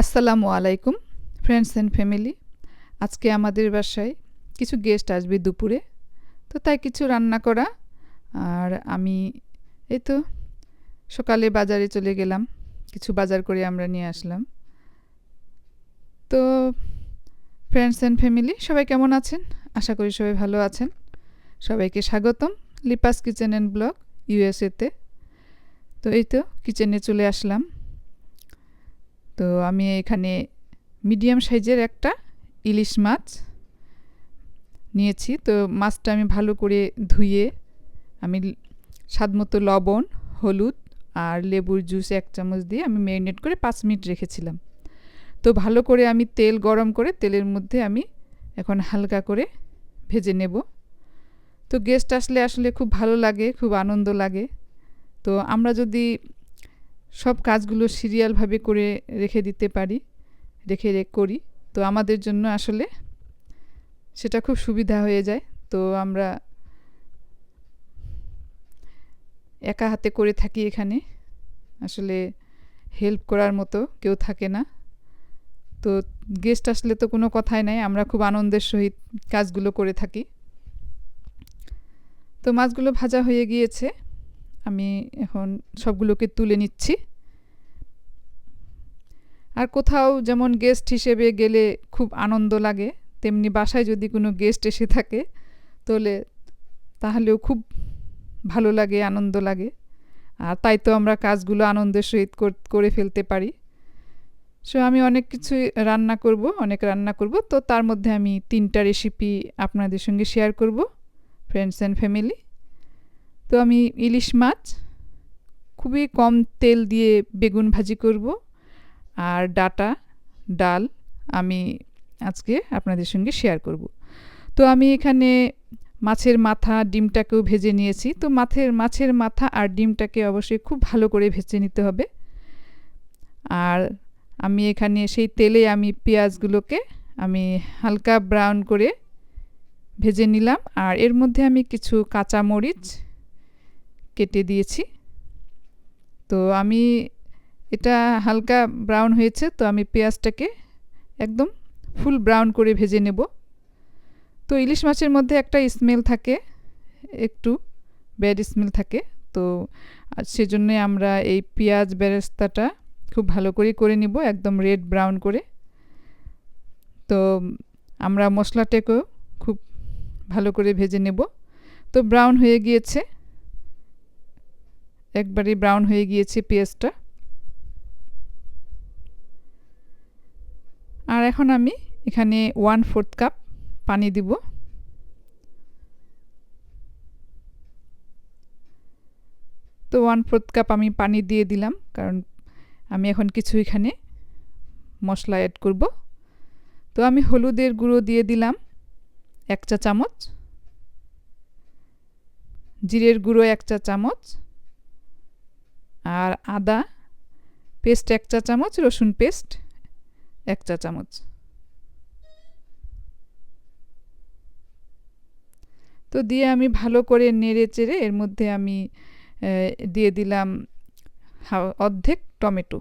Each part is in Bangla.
আসসালামু আলাইকুম ফ্রেন্ডস অ্যান্ড ফ্যামিলি আজকে আমাদের বাসায় কিছু গেস্ট আসবে দুপুরে। তো তাই কিছু রান্না করা। আর আমি এই তো সকালে বাজারে চলে গেলাম। কিছু বাজার করে আমরা নিয়ে আসলাম। তো ফ্রেন্ডস অ্যান্ড ফ্যামিলি সবাই কেমন আছেন? আশা করি সবাই ভালো আছেন। সবাইকে স্বাগতম লিপাস কিচেন অ্যান্ড ব্লগ ইউএসএতে তো এই তো কিচেনে চলে আসলাম। তো আমি এখানে মিডিয়াম সাইজের একটা ইলিশ মাছ নিয়েছি। তো মাছটা আমি ভালো করে ধুয়ে আমি স্বাদ মতো লবণ, হলুদ আর লেবুর জুস এক চামচ দিয়ে আমি ম্যারিনেট করে পাঁচ মিনিট রেখেছিলাম। তো ভালো করে আমি তেল গরম করে তেলের মধ্যে আমি এখন হালকা করে ভেজে নেব। তো গেস্ট আসলে আসলে খুব ভালো লাগে, খুব আনন্দ লাগে। তো আমরা যদি সব কাজগুলো সিরিয়ালভাবে করে রেখে দিতে পারি, রেখে করি। তো আমাদের জন্য আসলে সেটা খুব সুবিধা হয়ে যায়। তো আমরা একা হাতে করে থাকি এখানে। আসলে হেল্প করার মতো কেউ থাকে না। তো গেস্ট আসলে তো কোনো কথাই নাই, আমরা খুব আনন্দের সহিত কাজগুলো করে থাকি। তো মাছগুলো ভাজা হয়ে গিয়েছে। আমি এখন সবগুলোকে তুলে নিচ্ছি। আর কোথাও যেমন গেস্ট হিসেবে গেলে খুব আনন্দ লাগে, তেমনি বাসায় যদি কোনো গেস্ট এসে থাকে, তাহলে, তাহলেও খুব ভালো লাগে, আনন্দ লাগে। আর তাই তো আমরা কাজগুলো আনন্দের সহিত করে ফেলতে পারি। সো আমি অনেক কিছুই রান্না করব, অনেক রান্না করব। তো তার মধ্যে আমি তিনটা রেসিপি আপনাদের সঙ্গে শেয়ার করব ফ্রেন্ডস অ্যান্ড ফ্যামিলি তো আমি ইলিশ মাছ, খুবই কম তেল দিয়ে বেগুন ভাজি করব। আর ডাটা, ডাল আমি আজকে আপনাদের সঙ্গে শেয়ার করব। তো আমি এখানে মাছের মাথা ডিমটাকেও ভেজে নিয়েছি। তো মাছের মাছের মাথা আর ডিমটাকে অবশ্যই খুব ভালো করে ভেজে নিতে হবে। আর আমি এখানে সেই তেলে আমি পেঁয়াজগুলোকে আমি হালকা ব্রাউন করে ভেজে নিলাম। আর এর মধ্যে আমি কিছু কাঁচা মরিচ কেটে দিয়েছি। তো আমি এটা হালকা ব্রাউন হয়েছে, তো আমি পেঁয়াজটাকে একদম ফুল ব্রাউন করে ভেজে নেব। তো ইলিশ মাছের মধ্যে একটা স্মেল থাকে, একটু ব্যাড স্মেল থাকে। তো সেজন্যে আমরা এই পেঁয়াজ বেরেস্তাটা খুব ভালো করে করে নিব, একদম রেড ব্রাউন করে। তো আমরা মশলাটাকেও খুব ভালো করে ভেজে নেব। তো ব্রাউন হয়ে গিয়েছে। একবারে ব্রাউন হয়ে গিয়েছে পেঁয়াজটা। আর এখন আমি এখানে ওয়ান ফোর্থ কাপ পানি দিব। তো ওয়ান ফোর্থ কাপ আমি পানি দিয়ে দিলাম, কারণ আমি এখন কিছু এখানে মশলা অ্যাড করব। তো আমি হলুদের গুঁড়ো দিয়ে দিলাম এক চা চামচ জিরের গুঁড়ো এক চা চামচ আর আদা পেস্ট এক চা চামচ, রসুন পেস্ট এক চা চামচ। তো দিয়ে আমি ভালো করে নেড়ে চেড়ে এর মধ্যে আমি দিয়ে দিলাম অর্ধেক টমেটো।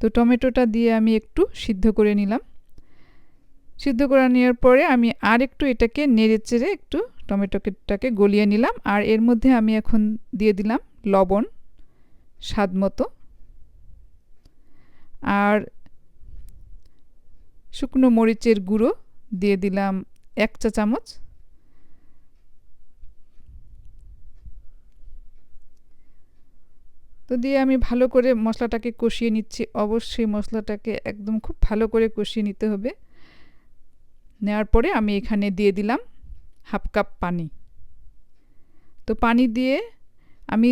তো টমেটোটা দিয়ে আমি একটু সিদ্ধ করে নিলাম। সিদ্ধ করে নেওয়ার পরে আমি আর একটু এটাকে নেড়ে চেড়ে একটু টমেটোটাকে গলিয়ে নিলাম। আর এর মধ্যে আমি এখন দিয়ে দিলাম লবণ। স্বাদ মতো। আর শুকনো মরিচের গুঁড়ো দিয়ে দিলাম এক চা চামচ। তো দিয়ে আমি ভালো করে মশলাটাকে কষিয়ে নিচ্ছি। অবশ্যই মশলাটাকে একদম খুব ভালো করে কষিয়ে নিতে হবে। নেওয়ার পরে আমি এখানে দিয়ে দিলাম হাফ কাপ পানি। তো পানি দিয়ে আমি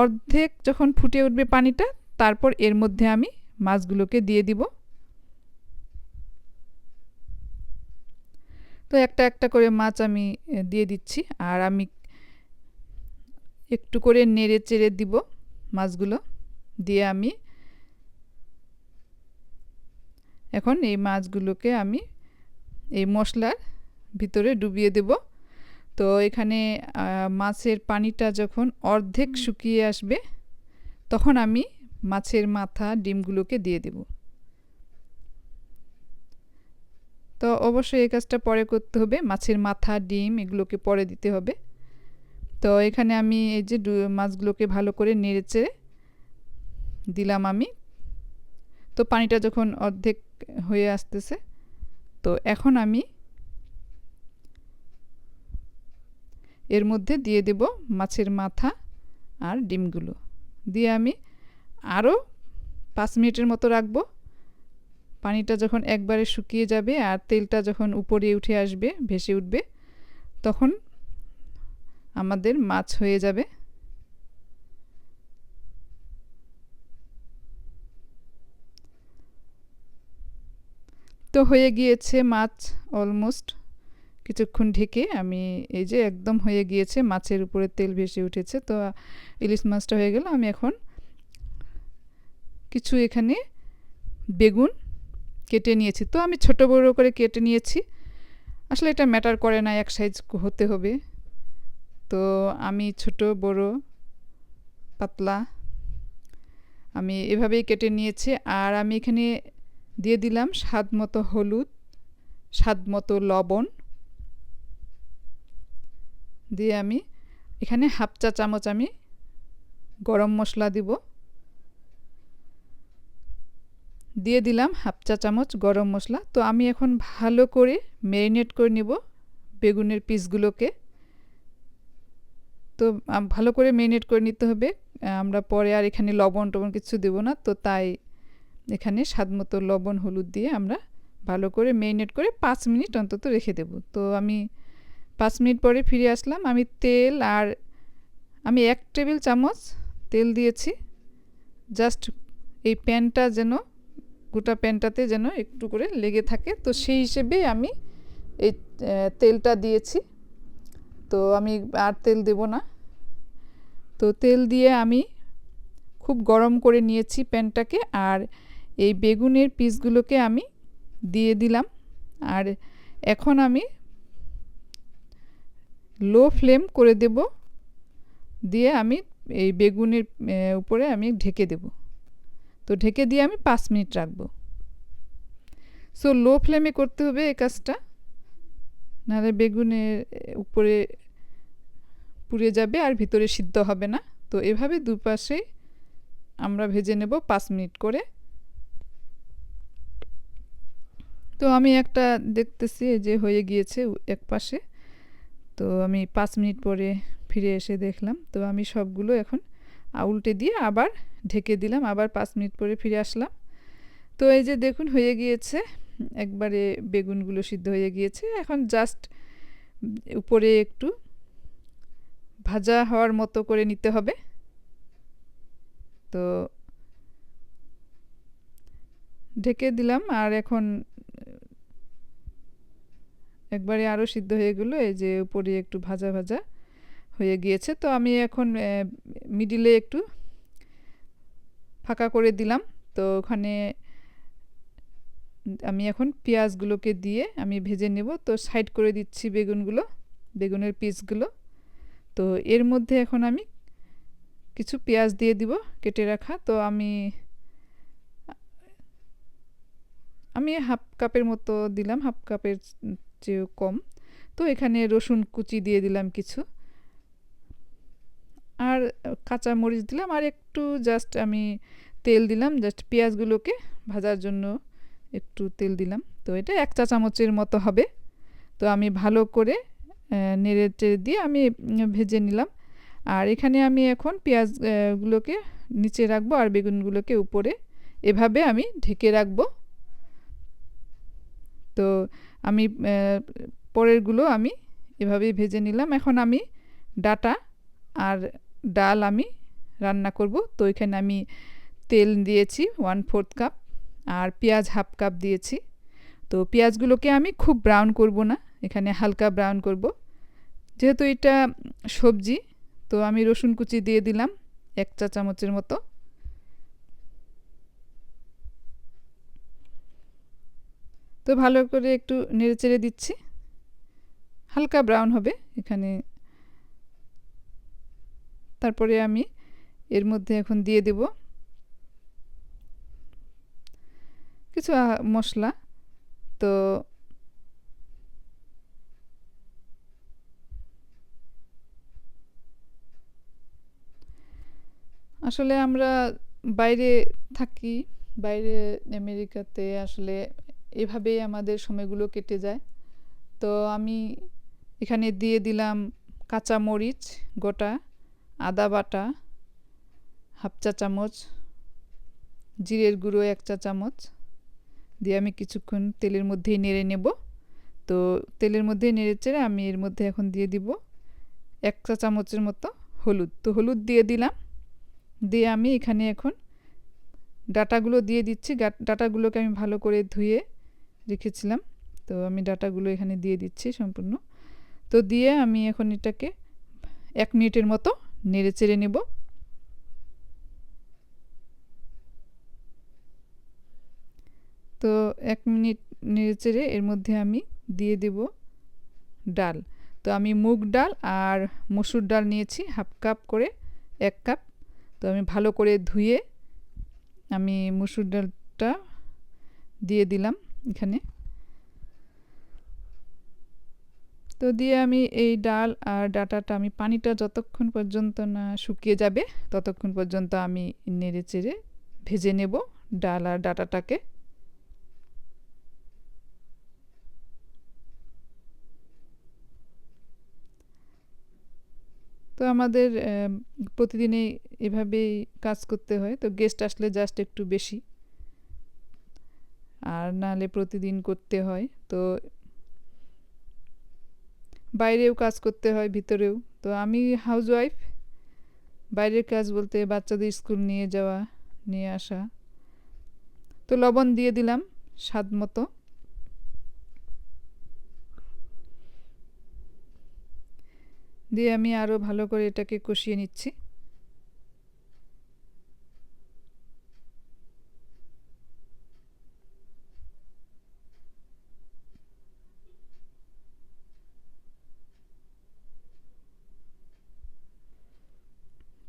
অর্ধেক যখন ফুটে উঠবে পানিটা, তারপর এর মধ্যে আমি মাছগুলোকে দিয়ে দিব। তো একটা একটা করে মাছ আমি দিয়ে দিচ্ছি আর আমি একটু করে নেড়ে চেড়ে দিব মাছগুলো দিয়ে আমি। এখন এই মাছগুলোকে আমি এই মশলার ভিতরে ডুবিয়ে দেব। তো এখানে মাছের পানিটা যখন অর্ধেক শুকিয়ে আসবে তখন আমি মাছের মাথা ডিমগুলোকে দিয়ে দেব। তো অবশ্যই এই কাজটা পরে করতে হবে। মাছের মাথা ডিম এগুলোকে পরে দিতে হবে। তো এখানে আমি এই যে মাছগুলোকে ভালো করে নেড়েচে দিলাম আমি। তো পানিটা যখন অর্ধেক হয়ে আসতেছে তো এখন আমি এর মধ্যে দিয়ে দেব মাছের মাথা আর ডিমগুলো। দিয়ে আমি আরও পাঁচ মিনিটের মতো রাখব। পানিটা যখন একবারে শুকিয়ে যাবে আর তেলটা যখন উপরে উঠে আসবে, ভেসে উঠবে, তখন আমাদের মাছ হয়ে যাবে। তো হয়ে গিয়েছে মাছ অলমোস্ট কিছুক্ষণ ঢেকে আমি এই যে একদম হয়ে গিয়েছে, মাছের উপরে তেল ভেসে উঠেছে, তো ইলিশ মাছটা হয়ে গেল। আমি এখন কিছু এখানে বেগুন কেটে নিয়েছি। তো আমি ছোট বড় করে কেটে নিয়েছি। আসলে এটা ম্যাটার করে না, এক সাইজ হতে হবে। তো আমি ছোট, বড়, পাতলা আমি এভাবেই কেটে নিয়েছি। আর আমি এখানে দিয়ে দিলাম স্বাদ মতো হলুদ, স্বাদ মতো লবণ। দিয়ে আমি এখানে হাফ চা চামচ আমি গরম মশলা দিব। দিয়ে দিলাম হাফ চা চামচ গরম মশলা। তো আমি এখন ভালো করে ম্যারিনেট করে নেব বেগুনের পিসগুলোকে। তো ভালো করে ম্যারিনেট করে নিতে হবে। আমরা পরে আর এখানে লবণ টবণ কিছু দেব না। তো তাই এখানে স্বাদ মতো লবণ, হলুদ দিয়ে আমরা ভালো করে ম্যারিনেট করে পাঁচ মিনিট অন্তত রেখে দেব। তো আমি পাঁচ মিনিট পরে ফিরে আসলাম। আমি তেল আর আমি এক টেবিল চামচ তেল দিয়েছি। জাস্ট এই প্যানটা যেন, গোটা প্যানটাতে যেন একটু করে লেগে থাকে। তো সেই হিসেবে আমি এই তেলটা দিয়েছি। তো আমি আর তেল দেব না। তো তেল দিয়ে আমি খুব গরম করে নিয়েছি প্যানটাকে আর এই বেগুনের পিসগুলোকে আমি দিয়ে দিলাম। আর এখন আমি লো ফ্লেম করে দেব। দিয়ে আমি এই বেগুনের উপরে আমি ঢেকে দেব। তো ঢেকে দিয়ে আমি পাঁচ মিনিট রাখব। সো লো ফ্লেমে করতে হবে এই কাজটা। নাহলে বেগুনের উপরে পুড়ে যাবে আর ভিতরে সিদ্ধ হবে না। তো এভাবে দুপাশে আমরা ভেজে নেব পাঁচ মিনিট করে। তো আমি একটা দেখতেছি যে হয়ে গিয়েছে এক পাশে তো আমি পাঁচ মিনিট পরে ফিরে এসে দেখলাম। তো আমি সবগুলো এখন উল্টে দিয়ে আবার ঢেকে দিলাম, আবার পাঁচ মিনিট পরে ফিরে আসলাম। তো এই যে দেখুন, হয়ে গিয়েছে। একবারে বেগুনগুলো সিদ্ধ হয়ে গিয়েছে। এখন জাস্ট উপরে একটু ভাজা হওয়ার মতো করে নিতে হবে। তো ঢেকে দিলাম আর এখন একবারে আরও সিদ্ধ হয়ে গেলো, এই যে উপরে একটু ভাজা ভাজা হয়ে গিয়েছে। তো আমি এখন মিডিলে একটু ফাঁকা করে দিলাম। তো ওখানে আমি এখন পেঁয়াজগুলোকে দিয়ে আমি ভেজে নেব। তো সাইড করে দিচ্ছি বেগুনগুলো, বেগুনের পিসগুলো তো এর মধ্যে এখন আমি কিছু পেঁয়াজ দিয়ে দিব কেটে রাখা। তো আমি আমি হাফ কাপের মতো দিলাম, হাফ কাপের চেয়েও কম। তো এখানে রসুন কুচি দিয়ে দিলাম কিছু। আর কাঁচা মরিচ দিলাম। আর একটু জাস্ট আমি তেল দিলাম। জাস্ট পেঁয়াজগুলোকে ভাজার জন্য একটু তেল দিলাম। তো এটা এক চা চামচের মতো হবে। তো আমি ভালো করে নেড়ে টেড়ে দিয়ে আমি ভেজে নিলাম। আর এখানে আমি এখন পেঁয়াজগুলোকে নিচে রাখব আর বেগুনগুলোকে উপরে। এভাবে আমি ঢেকে রাখব। তো আমি পরেরগুলো আমি এভাবেই ভেজে নিলাম। এখন আমি ডাটা আর ডাল আমি রান্না করব। তো এখানে আমি তেল দিয়েছি ওয়ান ফোর্থ কাপ আর পেঁয়াজ হাফ কাপ দিয়েছি। তো পেঁয়াজগুলোকে আমি খুব ব্রাউন করব না, এখানে হালকা ব্রাউন করব। যেহেতু এটা সবজি, তো আমি রসুন কুচি দিয়ে দিলাম, এক চা চামচের মতো। তো ভালো করে একটু নেড়ে চেড়ে দিচ্ছি। হালকা ব্রাউন হবে এখানে। তারপরে আমি এর মধ্যে এখন দিয়ে দেব কিছু মশলা। তো আসলে আমরা বাইরে থাকি, বাইরে আমেরিকাতে আসলে এভাবেই আমাদের সময়গুলো কেটে যায়। তো আমি এখানে দিয়ে দিলাম কাঁচা মরিচ গোটা, আদা বাটা, হাফ চা চামচ, জিরের গুঁড়ো এক চা চামচ। দিয়ে আমি কিছুক্ষণ তেলের মধ্যেই নেড়ে নেব। তো তেলের মধ্যে নেড়ে চেড়ে আমি এর মধ্যে এখন দিয়ে দিব এক চা চামচের মতো হলুদ। তো হলুদ দিয়ে দিলাম। দিয়ে আমি এখানে এখন ডাটাগুলো দিয়ে দিচ্ছি। ডাটাগুলোকে আমি ভালো করে ধুয়ে রেখেছিলাম। তো আমি ডাটাগুলো এখানে দিয়ে দিচ্ছি সম্পূর্ণ। তো দিয়ে আমি এখন এটাকে এক মিনিটের মতো নেড়ে চেড়ে নেব। তো এক মিনিট নেড়ে চেড়ে এর মধ্যে আমি দিয়ে দেব ডাল। তো আমি মুগ ডাল আর মসুর ডাল নিয়েছি হাফ কাপ করে, এক কাপ। তো আমি ভালো করে ধুয়ে আমি মসুর ডালটা দিয়ে দিলাম। এখানে। তো দিয়ে আমি এই ডাল আর ডাটাটা আমি পানিটা যতক্ষণ পর্যন্ত না শুকিয়ে যাবে ততক্ষণ পর্যন্ত আমি নেড়ে চেড়ে ভেজে নেব ডাল আর ডাটাটাকে। তো আমাদের আহ, প্রতিদিনই এভাবেই কাজ করতে হয়। তো গেস্ট আসলে জাস্ট একটু বেশি। আর নাহলে প্রতিদিন করতে হয়। তো বাইরেও কাজ করতে হয়, ভিতরেও। তো আমি হাউসওয়াইফ বাইরের কাজ বলতে বাচ্চাদের স্কুল নিয়ে যাওয়া, নিয়ে আসা। তো লবণ দিয়ে দিলাম স্বাদ মতো। দিয়ে আমি আরও ভালো করে এটাকে কষিয়ে নিচ্ছি।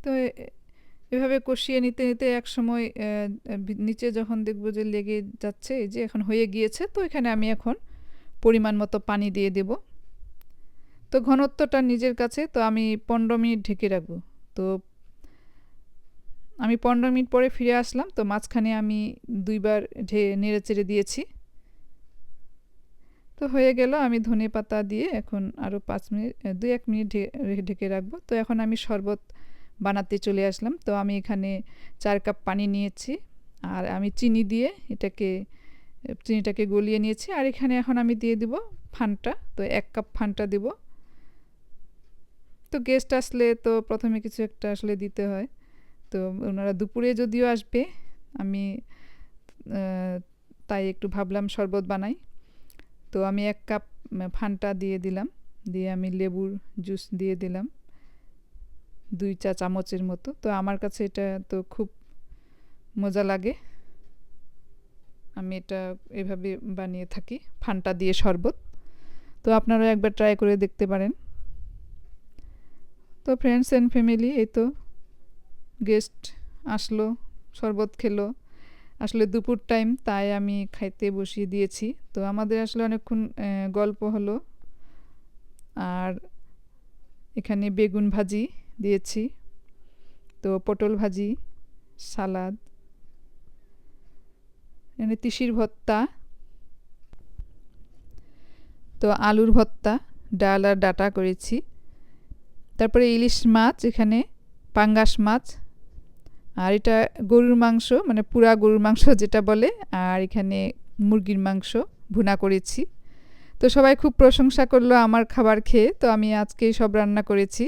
তো এভাবে কষিয়ে নিতে নিতে এক সময় নিচে যখন দেখব যে লেগে যাচ্ছে, এই যে এখন হয়ে গিয়েছে, তো এখানে আমি এখন পরিমাণ মতো পানি দিয়ে দেব। তো ঘনত্বটা নিজের কাছে, তো আমি পনেরো মিনিট ঢেকে রাখব। তো আমি পনেরো মিনিট পরে ফিরে আসলাম, তো মাঝখানে আমি দুইবার ঢে, নেড়ে চেড়ে দিয়েছি। তো হয়ে গেল, আমি ধনে পাতা দিয়ে এখন আরও পাঁচ মিনিট দুই এক মিনিট ঢেকে রাখব। তো এখন আমি শরবত বানাতে চলে আসলাম। তো আমি এখানে চার কাপ পানি নিয়েছি আর আমি চিনি দিয়ে এটাকে, চিনিটাকে গলিয়ে নিয়েছি। আর এখানে এখন আমি দিয়ে দিব ফান্টা। তো এক কাপ ফান্টা দিব। তো গেস্ট আসলে তো প্রথমে কিছু একটা আসলে দিতে হয়। তো ওনারা দুপুরে যদিও আসবে, আমি তাই একটু ভাবলাম শরবত বানাই। তো আমি এক কাপ ফান্টা দিয়ে দিলাম। দিয়ে আমি লেবুর জুস দিয়ে দিলাম। দুই চা চামচের মতো। তো আমার কাছে এটা তো খুব মজা লাগে। আমি এটা এভাবে বানিয়ে থাকি, ফান্টা দিয়ে শরবত। তো আপনারা একবার ট্রাই করে দেখতে পারেন। তো ফ্রেন্ডস অ্যান্ড ফ্যামিলি এই তো গেস্ট আসলো, শরবত খেলো। আসলে দুপুর টাইম তাই আমি খাইতে বসিয়ে দিয়েছি। তো আমাদের আসলে অনেকক্ষণ গল্প হলো। আর এখানে বেগুন ভাজি। দিয়েছি। তো পটল ভাজি, সালাদ, এখানে তিসির ভর্তা, তো আলুর ভর্তা, ডাল আর ডাটা করেছি। তারপরে ইলিশ মাছ, এখানে পাঙ্গাস মাছ, আর এটা গরুর মাংস মানে পুরা গরুর মাংস যেটা বলে, আর এখানে মুরগির মাংস ভুনা করেছি। তো সবাই খুব প্রশংসা করল আমার খাবার খেয়ে, তো আমি আজকেই সব রান্না করেছি।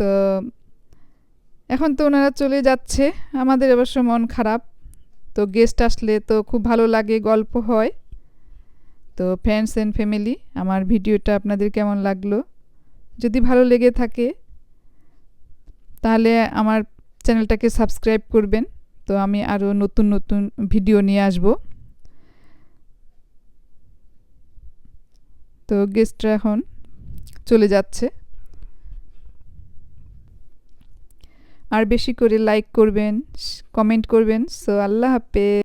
তো এখন তো ওনারা চলে যাচ্ছে। আমাদের অবশ্য মন খারাপ। তো গেস্ট আসলে তো খুব ভালো লাগে, গল্প হয়। তো ফ্রেন্ডস অ্যান্ড ফ্যামিলি আমার ভিডিওটা আপনাদের কেমন লাগল? যদি ভালো লেগে থাকে, তাহলে আমার চ্যানেলটাকে সাবস্ক্রাইব করবেন। তো আমি আরও নতুন নতুন ভিডিও নিয়ে আসব। তো গেস্টরা এখন চলে যাচ্ছে। আর বেশি করে লাইক করবেন কমেন্ট করবেন। সো আল্লাহ হাফেজ।